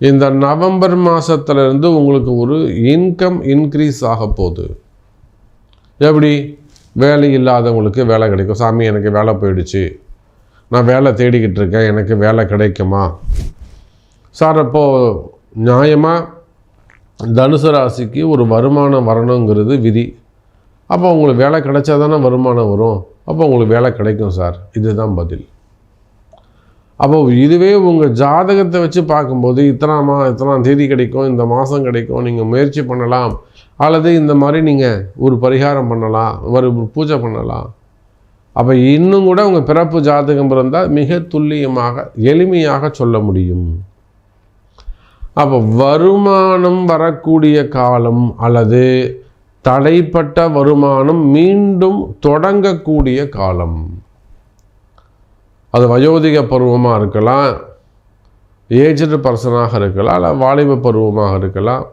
இந்த நவம்பர் மாதத்துலேருந்து உங்களுக்கு ஒரு இன்கம் இன்க்ரீஸ் ஆக போகுது. எப்படி? வேலை இல்லாதவங்களுக்கு வேலை கிடைக்கும். சாமி எனக்கு வேலை போயிடுச்சு. நான் வேலை தேடிக்கிட்டு இருக்கேன். எனக்கு வேலை கிடைக்குமா? சார் அப்போது நியாயமாக தனுசு ராசிக்கு ஒரு வருமானம் வரணுங்கிறது விதி. அப்போ உங்களுக்கு வேலை கிடைச்சா தானே வருமானம் வரும். அப்போ உங்களுக்கு வேலை கிடைக்கும் சார். இதுதான் பதில். அப்போ இதுவே உங்கள் ஜாதகத்தை வச்சு பார்க்கும்போது இத்தனாமா இத்தனாம் தேதி கிடைக்கும் இந்த மாதம் கிடைக்கும் நீங்கள் முயற்சி பண்ணலாம். அல்லது இந்த மாதிரி நீங்கள் ஒரு பரிகாரம் பண்ணலாம் ஒரு பூஜை பண்ணலாம். அப்போ இன்னும் கூட உங்கள் பிறப்பு ஜாதகம் இருந்தால் மிக துல்லியமாக எளிமையாக சொல்ல முடியும். அப்போ வருமானம் வரக்கூடிய காலம் அல்லது தடைப்பட்ட வருமானம் மீண்டும் தொடங்கக்கூடிய காலம். அது வயோதிக பருவமாக இருக்கலாம் ஏஜ்டு பர்சனாக இருக்கலாம் இல்லை வாலிப பருவமாக இருக்கலாம்.